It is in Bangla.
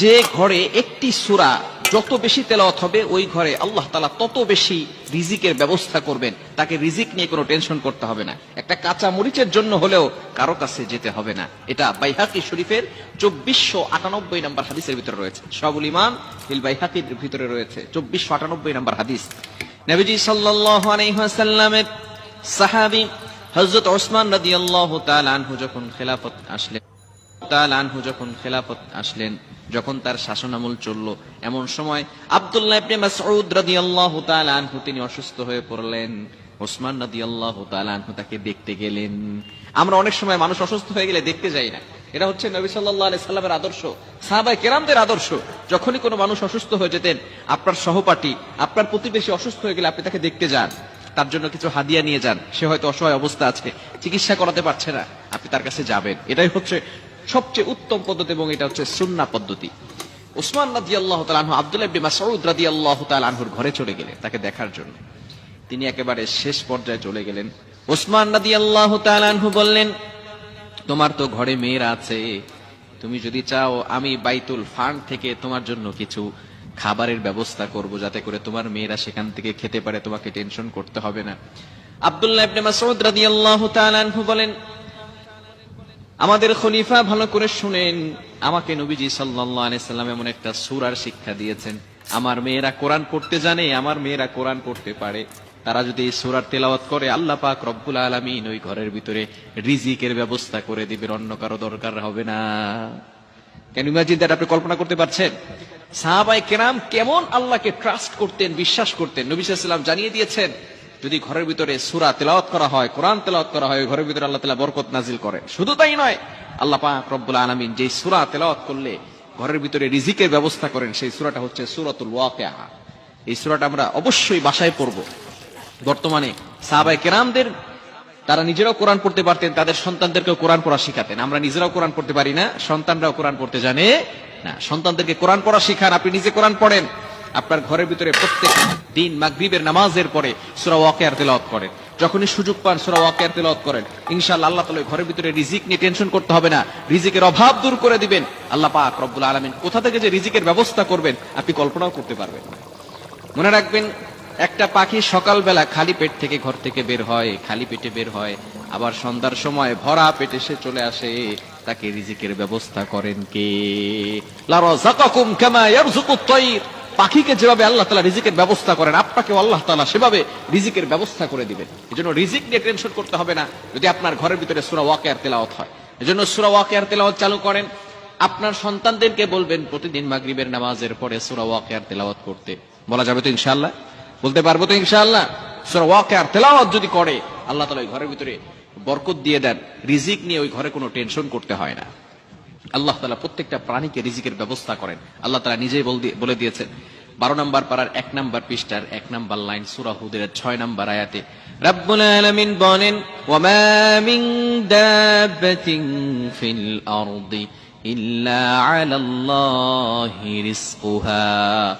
যে ঘরে একটি সূরা যত বেশি তেলাওয়াত হবে, ওই ঘরে আল্লাহ তালা তত বেশি রিজিকের ব্যবস্থা করবেন। তাকে রিজিক নিয়ে কোনো টেনশন করতে হবে না। একটা কাঁচা মরিচের জন্য হলেও কারও কাছে যেতে হবে না। এটা বাইহাকি শরীফের চব্বিশশো আটানব্বই নম্বর হাদিসের ভিতরে রয়েছে। সবুল ইমান হিল বাইহাকির ভিতরে রয়েছে। চব্বিশশো আটানব্বই নম্বর হাদিস। নবীজি ওয়াসাল্লামের সাহাবী হযরত ওসমান রাদিয়াল্লাহু তাআলা আনহু যখন খেলাফত আসলেন, তাআলা আনহু যখন খেলাফত আসলেন যখন তার শাসনামল চলল, এমন সময় আব্দুল্লাহ ইবনে মাসউদ রাদিয়াল্লাহু তাআলা আনহু তিনি অসুস্থ হয়ে পড়লেন। ওসমান রাদিয়াল্লাহু তাআলা আনহু তাকে দেখতে গেলেন। আমরা অনেক সময় মানুষ অসুস্থ হয়ে গেলে দেখতে যাই না। এটা হচ্ছে নবী সাল্লাল্লাহু আলাইহি সাল্লামের আদর্শ, সাহাবায়ে কেরামদের আদর্শ। যখনই কোনো মানুষ অসুস্থ হয়ে যেতেন, আপনার সহপাঠী, আপনার প্রতিবেশী অসুস্থ হয়ে গেলে আপনি তাকে দেখতে যান। তার জন্য কিছু হাদিয়া নিয়ে যান। সে হয়তো অসহায় অবস্থা আছে, চিকিৎসা করাতে পারছে না। আপনি তার কাছে যাবেন। এটাই হচ্ছে সবচেয়ে উত্তম পদ্ধতি এবং এটা হচ্ছে সুন্না পদ্ধতি। উসমান রাজি আল্লাহ তালু আব্দুল্লাহ ইবনে মাসউদ রাজি আল্লাহ আনহুর ঘরে চলে গেলেন তাকে দেখার জন্য। তিনি একেবারে শেষ পর্যায়ে চলে গেলেন। ওসমান রাজি আল্লাহ আনহু বললেন, তোমার তো ঘরে মেয়েরা আছে। তুমি যদি চাও আমি বাইতুল ফান্ড থেকে তোমার জন্য কিছু খাবারের ব্যবস্থা করব, যাতে করে তোমার মেয়েরা সেখান থেকে খেতে পারে। তোমাকে টেনশন করতে হবে না। আব্দুল্লাহ ইবনে মাসউদ রাদিয়াল্লাহু তাআলা আনহু বলেন আমাদের খলিফা ভালো করে শুনেন। আমাকে নবীজি সাল্লাম এমন একটা সূরার শিক্ষা দিয়েছেন। আমার মেয়েরা কোরআন পড়তে জানে, আমার মেয়েরা কোরআন পড়তে পারে। তারা যদি এই সূরার তেলাওয়াত করে, আল্লাহ পাক রব্বুল আলামিন ওই ঘরের ভিতরে রিজিকের ব্যবস্থা করে দিবেন, অন্য কারও দরকার হবে না। কেন ইমাজিন দ্যাট আপনি কল্পনা করতে পারছেন? সাহাবাই কেরাম কেমন আল্লাহকে ট্রাস্ট করতেন, বিশ্বাস করতেন। নবী সাল্লাম জানিয়ে দিয়েছেন যদি ঘরের ভিতরে সুরা তেলাওয়াত করা হয়, কোরআন তেলাওয়াত করা হয় ঘরের ভিতরে আল্লাহ তালা বরকত নাজিল করে। শুধু তাই নয়, আল্লাহ পাক রব্বুল আলামিন যেই সুরা তেলাওয়াত করলে ঘরের ভিতরে রিজিকের ব্যবস্থা করেন, সেই সুরাটা হচ্ছে সুরাতুল ওয়াকিয়া এই সুরাটা আমরা অবশ্যই বাসায় পড়ব। বর্তমানে সাহাবাই কেরামদের, তারা নিজেরাও কোরআন পড়তে পারতেন, তাদের সন্তানদেরকেও কোরআন পড়া শিখাতেন। আমরা নিজেরাও কোরআন পড়তে পারি না, সন্তানরাও কোরআন পড়তে জানে না। সন্তানদেরকে কোরআন পড়া শিখান, আপনি নিজে কোরআন পড়েন। আপনার ঘরের ভিতরে প্রত্যেক দিন মাগরিবের নামাজের পরে সূরা ওয়াকিয়ার তেলাওয়াত করেন। যখনই সুযোগ পান সূরা ওয়াকিয়ার তেলাওয়াত করেন। ইনশাআল্লাহ আল্লাহ তাআলা ঘরের ভিতরে রিজিক নিয়ে টেনশন করতে হবে না। রিজিকের অভাব দূর করে দিবেন। আল্লাহ পাক রব্বুল আলামিন কোথা থেকে যে রিজিকের ব্যবস্থা করবেন, আপনি কল্পনাও করতে পারবেন। মনে রাখবেন, একটা পাখি সকালবেলা খালি পেট থেকে ঘর থেকে বের হয়, খালি পেটে বের হয়। আবার সন্ধ্যার সময় ভরা পেটে সে চলে আসে, তাকে রিজিকের ব্যবস্থা করেন কে? লারাযাকাকুম কামা ইয়ারযুকুত তায়র পাখিকে যেভাবে আল্লাহ তাআলা রিজিকের ব্যবস্থা করেন আপনাকে আল্লাহ তাআলা সেভাবে রিজিকের ব্যবস্থা করে দিবেন এজন্য রিজিক নিয়ে টেনশন করতে হবে না, যদি আপনার ঘরের ভিতরে সূরা ওয়াকিয়ার তেলাওয়াত হয়। এজন্য সূরা ওয়াকিয়ার তেলাওয়াত চালু করেন। আপনার সন্তানদেরকে বলবেন, প্রতিদিন মাগরিবের নামাজের পরে সূরা ওয়াকিয়ার তেলাওয়াত করতে। বলা যাবে তো ইনশাআল্লাহ? বলতে পারব তো ইনশাআল্লাহ? সূরা ওয়াকিয়ার তেলাওয়াত যদি করে, আল্লাহ তালা ওই ঘরের ভিতরে বরকত দিয়ে দেন। রিজিক নিয়ে ওই ঘরে কোনো টেনশন করতে হয় না। আল্লাহ তালা প্রত্যেকটা প্রাণীকে রিজিকের ব্যবস্থা করেন। আল্লাহ তালা নিজেই বল দিয়ে- বলে দিয়েছেন, বারো নম্বর পাড়ার এক নম্বর পৃষ্ঠার এক নম্বর লাইন সুরাহুদের ছয় নম্বর আয়াতে, রব্বুল আলামিন বলেন ওয়ামা মিন দাব্বাতিন ফিল আরদি ইল্লা আলাল্লাহি রিজকুহা।